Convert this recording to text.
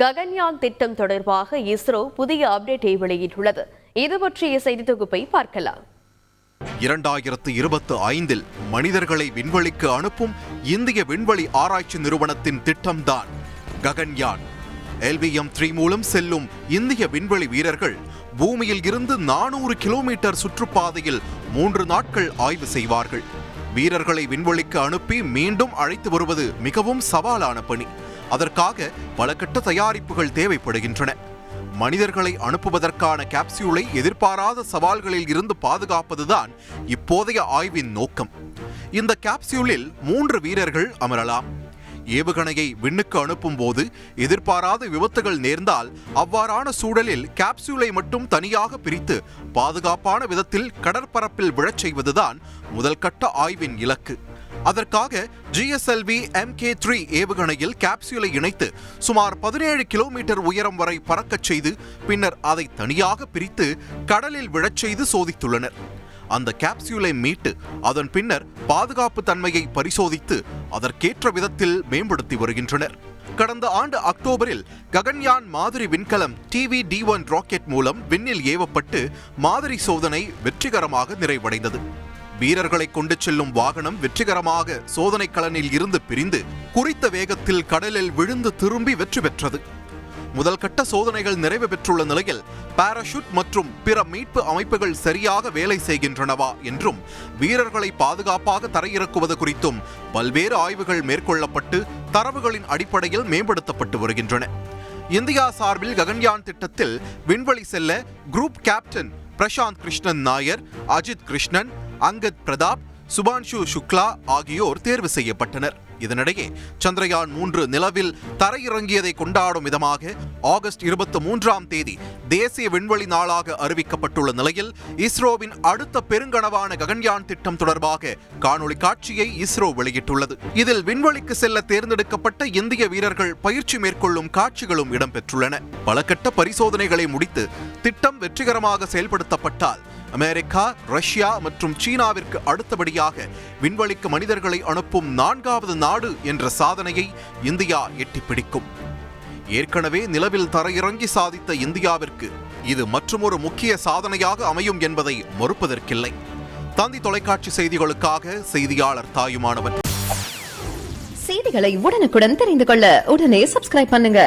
ககன்யான் திட்டம் தொடர்பாக இஸ்ரோ புதிய அப்டேட்டை வெளியிட்டுள்ளது. இது பற்றிய செய்தி தொகுப்பை பார்க்கலாம். இரண்டாயிரத்து இருபத்து ஐந்தில் மனிதர்களை விண்வெளிக்கு அனுப்பும் இந்திய விண்வெளி ஆராய்ச்சி நிறுவனத்தின் திட்டம்தான் ககன்யான். எல்விஎம் த்ரீ மூலம் செல்லும் இந்திய விண்வெளி வீரர்கள் பூமியில் இருந்து நானூறு கிலோமீட்டர் சுற்றுப்பாதையில் மூன்று நாட்கள் ஆய்வு செய்வார்கள். வீரர்களை விண்வெளிக்கு அனுப்பி மீண்டும் அழைத்து வருவது மிகவும் சவாலான பணி. அதற்காக பல கட்ட தயாரிப்புகள் தேவைப்படுகின்றன. மனிதர்களை அனுப்புவதற்கான கேப்சியூலை எதிர்பாராத சவால்களில் இருந்து பாதுகாப்பதுதான் இப்போதைய ஆய்வின் நோக்கம். இந்த கேப்சியூலில் மூன்று வீரர்கள் அமரலாம். ஏவுகணையை விண்ணுக்கு அனுப்பும் போது எதிர்பாராத விபத்துகள் நேர்ந்தால் அவ்வாறான சூழலில் கேப்சியூலை மட்டும் தனியாக பிரித்து பாதுகாப்பான விதத்தில் கடற்பரப்பில் விழச் செய்வதுதான் முதல் கட்ட ஆய்வின் இலக்கு. அதற்காக ஜிஎஸ்எல்வி எம்கே த்ரீ ஏவுகணையில் கேப்சியூலை இணைத்து சுமார் பதினேழு கிலோமீட்டர் உயரம் வரை பறக்கச் செய்து பின்னர் அதை தனியாக பிரித்து கடலில் விழச் செய்து சோதித்துள்ளனர். அந்த கேப்சியூலை மீட்டு அதன் பின்னர் பாதுகாப்பு தன்மையை பரிசோதித்து அதற்கேற்ற விதத்தில் மேம்படுத்தி வருகின்றனர். கடந்த ஆண்டு அக்டோபரில் ககன்யான் மாதிரி விண்கலம் டிவி டி ஒன் ராக்கெட் மூலம் விண்ணில் ஏவப்பட்டு மாதிரி சோதனை வெற்றிகரமாக நிறைவடைந்தது. வீரர்களை கொண்டு செல்லும் வாகனம் வெற்றிகரமாக சோதனை கலனில் இருந்து பிரிந்து குறித்த வேகத்தில் கடலில் விழுந்து திரும்பி வெற்றி பெற்றது. முதல் கட்ட சோதனைகள் நிறைவு பெற்றுள்ள நிலையில் பாராஷூட் மற்றும் பிற மீட்பு அமைப்புகள் சரியாக வேலை செய்கின்றனவா என்றும் வீரர்களை பாதுகாப்பாக தரையிறக்குவது குறித்தும் பல்வேறு ஆய்வுகள் மேற்கொள்ளப்பட்டு தரவுகளின் அடிப்படையில் மேம்படுத்தப்பட்டு வருகின்றன. இந்தியா சார்பில் ககன்யான் திட்டத்தில் விண்வெளி செல்ல குரூப் கேப்டன் பிரசாந்த் கிருஷ்ணன் நாயர் அஜித் கிருஷ்ணன் அங்கத் பிரதாப் சுபான்ஷு சுக்லா ஆகியோர் தேர்வு செய்யப்பட்டனர். இதனிடையே சந்திரயான் மூன்று நிலவில் தரையிறங்கியதை கொண்டாடும் விதமாக ஆகஸ்ட் இருபத்தி மூன்றாம் தேதி தேசிய விண்வெளி நாளாக அறிவிக்கப்பட்டுள்ள நிலையில் இஸ்ரோவின் அடுத்த பெருங்கனவான ககன்யான் திட்டம் தொடர்பாக காணொளி காட்சியை இஸ்ரோ வெளியிட்டுள்ளது. இதில் விண்வெளிக்கு செல்ல தேர்ந்தெடுக்கப்பட்ட இந்திய வீரர்கள் பயிற்சி மேற்கொள்ளும் காட்சிகளும் இடம்பெற்றுள்ளன. பல கட்ட பரிசோதனைகளை முடித்து திட்டம் வெற்றிகரமாக செயல்படுத்தப்பட்டால் அமெரிக்கா ரஷ்யா மற்றும் சீனாவிற்கு அடுத்தபடியாக விண்வெளிக்கு மனிதர்களை அனுப்பும் நான்காவது நாடு என்ற சாதனையை இந்தியா எட்டிப்பிடிக்கும் ஏற்கனவே நிலவில் தரையிறங்கி சாதித்த இந்தியாவிற்கு இது மற்றுமொரு முக்கிய சாதனையாக அமையும் என்பதை மறுப்பதற்கில்லை. தந்தி தொலைக்காட்சி செய்திகளுக்காக செய்தியாளர் தாயுமானவன். செய்திகளை உடனுக்குடன் தெரிந்து கொள்ள உடனே சப்ஸ்கிரைப் பண்ணுங்க.